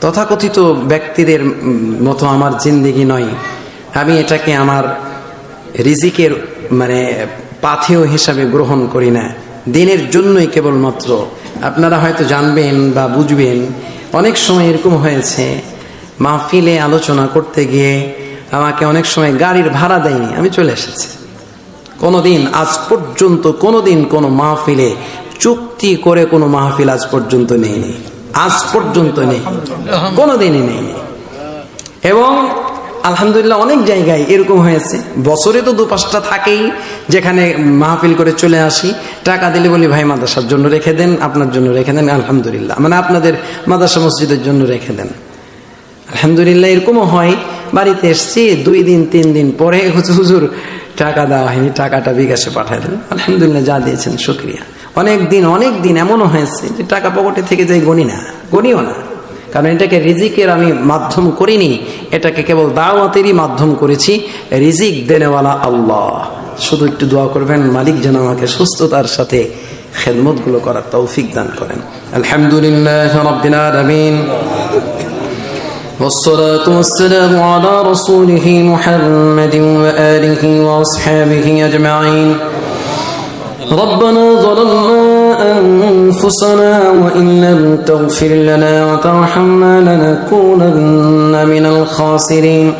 তথাকথিত ব্যক্তিদের মতো আমার জিন্দিগি নয়। আমি এটাকে আমার রিজিকের মানে পাথেয় হিসাবে গ্রহণ করি না। দিনের জন্যই কেবলমাত্র। আপনারা হয়তো জানবেন বা বুঝবেন, অনেক সময় এরকম হয়েছে, মাহফিলে আলোচনা করতে গিয়ে আমাকে অনেক সময় গাড়ির ভাড়া দেয়নি, আমি চলে এসেছি। কোনোদিন আজ পর্যন্ত, কোনোদিন কোনো মাহফিলে চুক্তি করে কোনো মাহফিল আজ পর্যন্ত নেইনি। আজ পর্যন্ত নেই। কোনোদিনই নেই। এবং আলহামদুলিল্লাহ অনেক জায়গায় এরকম হয়েছে। বছরে তো দু পাঁচটা থাকেই, যেখানে মাহফিল করে চলে আসি। টাকা দিলে বলি, ভাই, মাদ্রাসার জন্য রেখে দেন, আপনার জন্য রেখে দেন, আলহামদুলিল্লাহ। মানে আপনাদের মাদ্রাসা মসজিদের জন্য রেখে দেন। আলহামদুলিল্লাহ এরকমও হয়। বাড়িতে এসছি, দুই দিন, তিন দিন পরে হুজুর টাকা দেওয়া হয়নি, টাকাটা বিকাশে পাঠায় দেন। আলহামদুলিল্লাহ যা দিয়েছেন, শুক্রিয়া। অনেক দিন অনেক দিন এমনও হয়েছে যে টাকা পকেটে থেকে যাই গণি না। গণিও না কারণ এটাকে রিজিকের আমি মাধ্যম করিনি এটাকে কেবল দাওয়াতেরই মাধ্যম করেছি রিজিক দেনেওয়ালা আল্লাহ শুধু একটু দোয়া করবেন মালিক যেন আমাকে সুস্থতার সাথে খেদমত গুলো করার তৌফিক দান করেন আলহামদুলিল্লাহ রব্বিল আলামিন والصلاة والسلام على رسوله محمد وآله وأصحابه أجمعين ربنا ظلمنا أنفسنا وإن لم تغفر لنا وترحمنا لنكونن من الخاسرين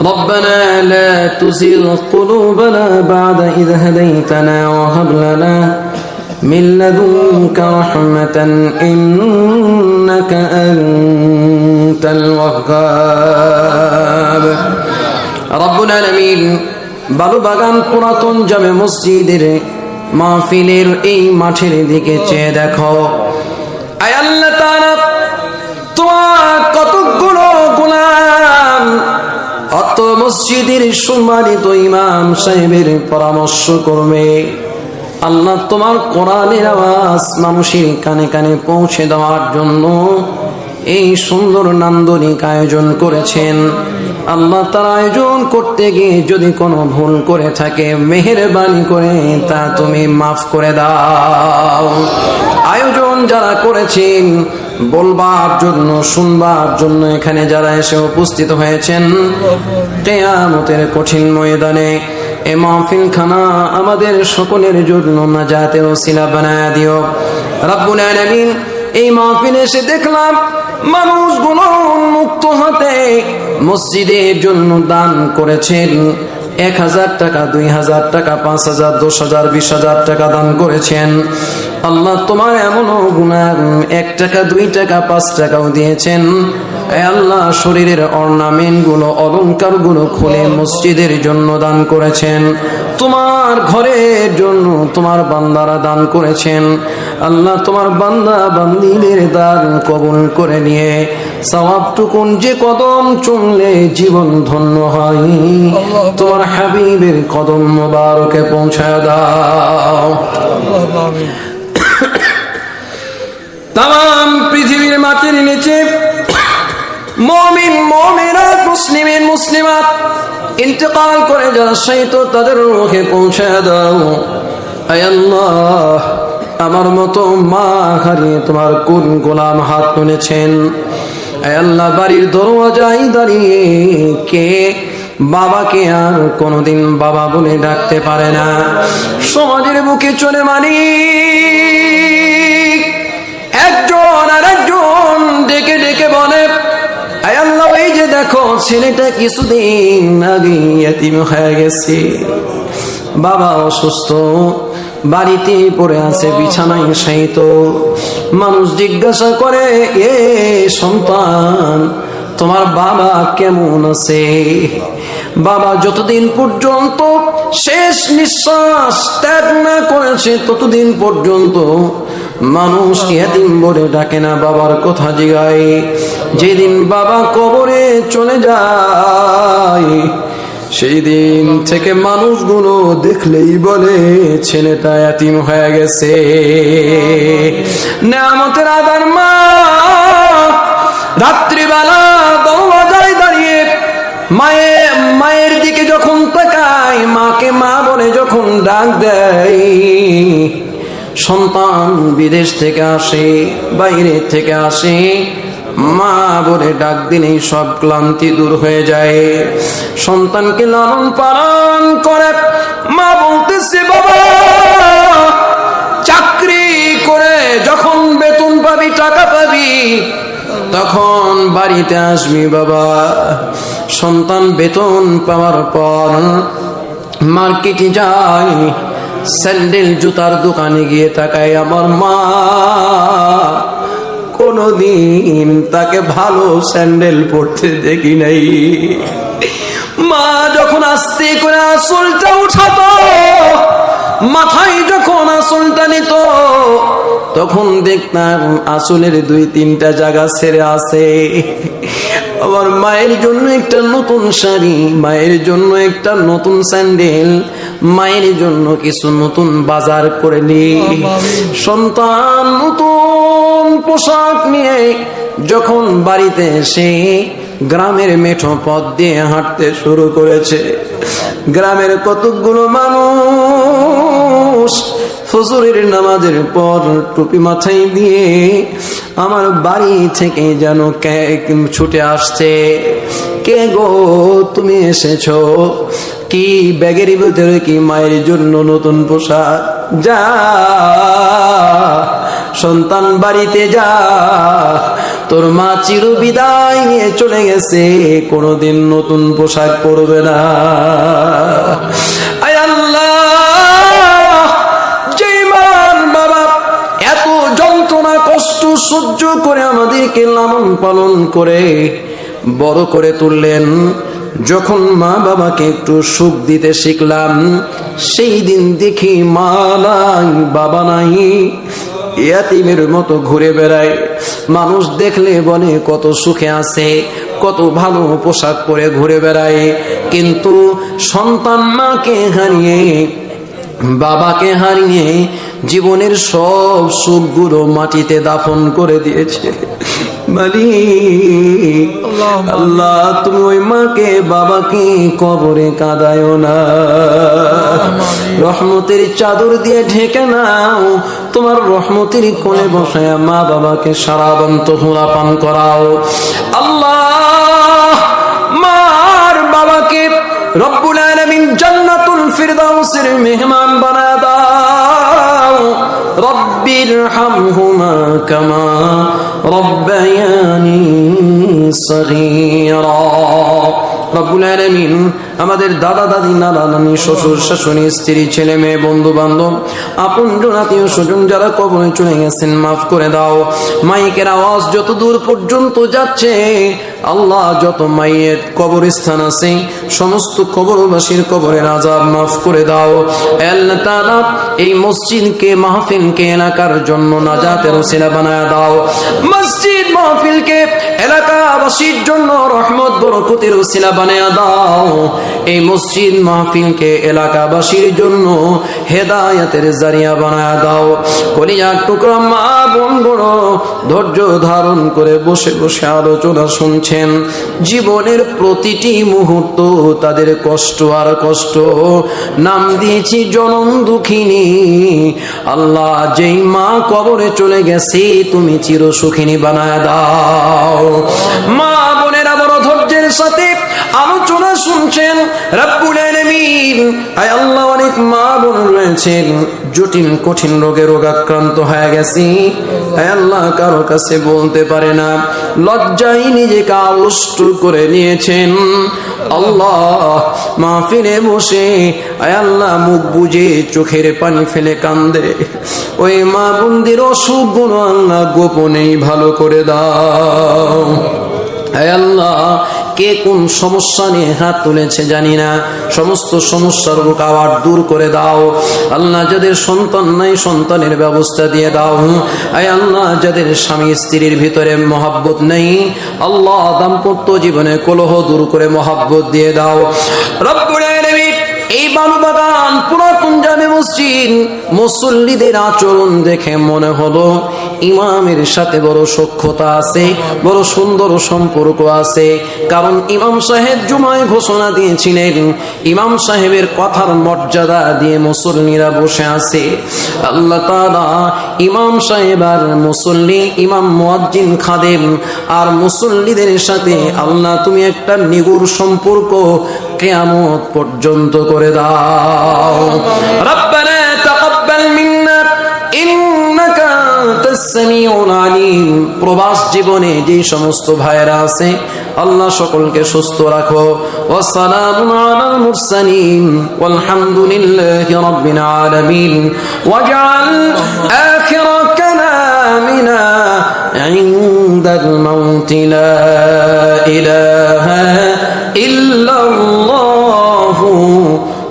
ربنا لا تزغ قلوبنا بعد إذ هديتنا وهب لنا من لدنك رحمة إنك أنت الوهاب رب العالمين বালু বাগান পুরাতন জামে মসজিদের মাহফিলের এই মাঠের দিকে চেয়ে দেখো। আয় আল্লাহ তোমার কতগুলো গোলাম অত মসজিদের সম্মানিত ইমাম সাহেবের পরামর্শ করবে। আল্লাহ তোমার কোরআনের আওয়াজ মানুষের কানে কানে পৌঁছে দেওয়ার জন্য এই সুন্দর নান্দনিক আয়োজন করেছেন। আল্লাহ তার আয়োজন করতে গিয়ে যদি কোনো ভুল করে থাকে, মেহেরবানি করে, তা তুমি মাফ করে দাও। আয়োজন যারা করেছেন, বলবার জন্য, শুনবার জন্য এখানে যারা এসে উপস্থিত হয়েছেন, কেয়ামতের কঠিন ময়দানে এ মাহফিল খানা আমাদের সকলের জন্য নাজাতের ওসিলা বানায় দিও। রাব্বুল আলামিন এই মাহফিলে এসে দেখলাম মানুষগুলো উন্মুক্ত হাতে মসজিদের জন্য দান করেছেন। এক হাজার টাকা, দুই হাজার টাকা, পাঁচ হাজার, দশ হাজার, বিশ হাজার টাকা দান করেছেন। আল্লাহ তোমার এমনও গুণা এক টাকা, দুই টাকা, পাঁচ টাকাও দিয়েছেন। আল্লাহ, শরীরের অর্নামেন্টগুলো অলঙ্কারগুলো খুলে মসজিদের জন্য দান করেছেন। তোমার ঘরের জন্য তোমার বান্দারা দান করেছেন। আল্লাহ তোমার বান্দা বান্দিদের দান কবুল করে নিয়ে সওয়াবটুকুন যে কদম চুমলে জীবন ধন্য হয়, তোমার হাবিবের কদম মোবারকে পৌঁছায় দাও। তাম পৃথিবীর মাটির নিচে মমিন, মমিনাত, মুসলিমিন, মুসলিমাত। ইন্তেকাল করে যারা শহীদ, তাদের রুখে পৌঁছায় দাও। আল্লাহ, আমার মতো মা হারিয়ে তোমার কোন গোলাম হাত তুলেছেন? আল্লাহ, বাড়ির দরওয়াজায় দাঁড়িয়ে কে বাবাকে আর কোনোদিন বাবা বলে ডাকতে পারে না? সমাজের বুকে চলে মানি একজন আর একজন ডেকে ডেকে বলে দেখো ছেলেটা কিছুদিন আগে এতিম হয়ে গেছে। বাবা অসুস্থ, বাড়িতে পড়ে আছে, বিছানায় শায়িত। মানুষ জিজ্ঞাসা করে, এ সন্তান, তোমার বাবা কেমন আছে? বাবা যতদিন পর্যন্ত শেষ নিঃশ্বাস ত্যাগ না করেছে, ততদিন পর্যন্ত মানুষ এদিন বলে ডাকে না বাবার কথা জিগায়। যেদিন বাবা কবরে চলে যায় সেই দিন থেকে মানুষগুলো দেখলেই বলে, ছেলেটা এতিম হয়ে গেছে। নামতের আদার মা, রাত্রিবেলা দরওয়াজায় দাঁড়িয়ে মায়ে, মায়ের দিকে যখন তাকায়, মাকে মা বলে যখন ডাক দেয় সন্তান বিদেশ থেকে আসে, বাইরে থেকে আসে, মা বলে ডাক দিলেই সব ক্লান্তি দূর হয়ে যায়। সন্তানকে লালন পালন করে, মা বলতেছে, বাবা, চাকরি করে যখন বেতন পাবি, টাকা পাবি, তখন বাড়িতে আসবি, বাবা। সন্তান বেতন পাওয়ার পর মার্কেটে যায় স্যান্ডেল জুতার দোকানে গিয়ে তাকায় আমার মা। কোনদিন তাকে ভালো স্যান্ডেল পরতে দেখি নাই। মা যখন আস্তে করে আসলটা উঠাতো, মাথায় যখন আসলটা নিত, তখন দেখতাম আসলের দুই তিনটা জায়গা ছেড়ে আসে আমার মায়ের জন্য একটা নতুন শাড়ি, মায়ের জন্য একটা নতুন স্যান্ডেল মায়ের জন্য কিছু নতুন বাজার করে নি। সন্তান নতুন পোশাক নিয়ে যখন বাড়িতে এসে গ্রামের মেঠো পথ দিয়ে হাঁটতে শুরু করেছে। গ্রামের কতগুলো মানুষ ফজরের নামাজের পর টুপি মাথায় দিয়ে আমার বাড়ি থেকে যেন কে- ছুটে আসছে। কে গো তুমি এসেছ? কি ব্যাগের ভিতরে কি মায়ের জন্য নতুন পোশাক? যা, সন্তান বাড়িতে যা, তোর মা চির বিদায় নিয়ে চলে গেছে, কোনোদিন নতুন পোশাক পরবে না। আয় আল্লাহ, যেই বাবা এত যন্ত্রণা, কষ্ট, সহ্য করে আমাদেরকে লালন পালন করে বড় করে তুললেন। যখন মা বাবাকে একটু সুখ দিতে শিখলাম, সেই দিন দেখি মা নাই, বাবা নাই। ইয়াতিমের মতো ঘুরে বেড়ায়। মানুষ দেখলে বলে কত সুখে আছে, কত ভালো পোশাক পরে ঘুরে বেড়ায়। কিন্তু সন্তান মাকে হারিয়ে, বাবাকে হারিয়ে জীবনের সব সুখগুলো মাটিতে দাফন করে দিয়েছে। মালিক আল্লাহ তুমি ওই মাকে বাবাকে কবরে কাঁদায় না। রহমতের চাদর দিয়ে ঢেকে নাও। তোমার রহমতের কোলে বসায় মা বাবাকে সারাবন্ত হোলা পান করাও। আল্লাহ মার বাবাকে রব্বুল আলামিন জান্নাতুল ফিরদাউসের মেহমান বানায় দাও। رب ارحمهما كما ربياني صغيرا. رب العالمين আমাদের দাদা, দাদি, নানা, নানি, শ্বশুর, শাশুড়ি, স্ত্রী, ছেলে, মেয়ে, বন্ধু, বান্ধব, আপন আত্মীয় স্বজন যারা কবরে চলে গেছেন, মাফ করে দাও। মাইকের আওয়াজ যত দূর পর্যন্ত যাচ্ছে, আল্লাহ যত মাইয়ের কবরস্থান আছে, সমস্ত কবরবাসীর কবরের আজাব মাফ করে দাও। আল্লাহ এই মসজিদকে, মাহফিলকে, এলাকার জন্য নাজাতের ওসিলা বানায় দাও। মসজিদ, মাহফিলকে এলাকাবাসীর জন্য রহমত, বরকতের ওসিলা বানায় দাও। এই মসজিদ মাহফিলকে এলাকাবাসীর জন্য হেদায়াতের জারিয়া বানায় দাও। কলিয়ার টুকরা মা বোন বড় ধৈর্য ধারণ করে বসে বসে আলোচনা শুনছেন। জীবনের প্রতিটি মুহূর্ত তাদের কষ্ট আর কষ্ট। নাম দিয়েছি জনম দুঃখিনী। আল্লাহ যেই মা কবরে চলে গেছে, তুমি চির সুখিনী বানায় দাও। মা বোনেরা বড় ধৈর্যের সাথে আলোচনা শুনছেন রব্বুল আলামিন। আয় আল্লাহ, অনেক মা বোন রয়েছেন। জটিল, কঠিন রোগে রোগাক্রান্ত হয়ে গেছি। আল্লাহ, কারও কাছে বলতে পারে না। লজ্জায় নিজেকে আলষ্ট করে নিয়েছেন। আল্লাহ, মাহফিলে বসে আল্লাহ, মুখ বুঝে চোখের পানি ফেলে কান্দে। ওই মা বোনদের অসুখ গুণ আল্লাহ গোপনেই ভালো করে দাও। আল্লাহ কে কোন সমস্যা নিয়ে হাত তুলেছে জানি না। সমস্ত সমস্যার রুকাওয়াট দূর করে দাও। আল্লাহ যাদের সন্তান নাই, সন্তানের ব্যবস্থা দিয়ে দাও। আয় আল্লাহ, যাদের স্বামী স্ত্রীর ভিতরে মহাব্বত নেই, আল্লাহ দাম্পত্য জীবনে কলহ দূর করে মহাব্বত দিয়ে দাও। এই বালুবাগান পুরাতন জামে মসজিদ মুসল্লিদের আচরণ দেখে মনে হলো ইমামের সাথে বড় সক্ষতা আছে, বড় সুন্দর সম্পর্ক আছে। কারণ ইমাম সাহেব জুমায় ঘোষণা দিয়েছিলেন, ইমাম সাহেবের কথার মর্যাদা দিয়ে মুসল্লিরা বসে আছে। আল্লাহ তাআলা ইমাম সাহেব আর মুসল্লি, ইমাম মুয়াজ্জিন খাদেম আর মুসল্লিদের সাথে আল্লাহ তুমি একটা নিগুর সম্পর্ক কেয়ামত পর্যন্ত করে দাও। আলিম প্রবাস জীবনে যে সমস্ত ভাইরা আছে আল্লাহ সকলকে সুস্থ রাখো ওয়াসসালামু আলাল মুরসালিন ওয়ালহামদুলিল্লাহি রাব্বিল আলামিন ওয়াজআল আখির কালামিনা عند الموت لا إله إلا الله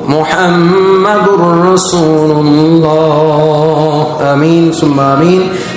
محمد رسول الله آمين ثم آمين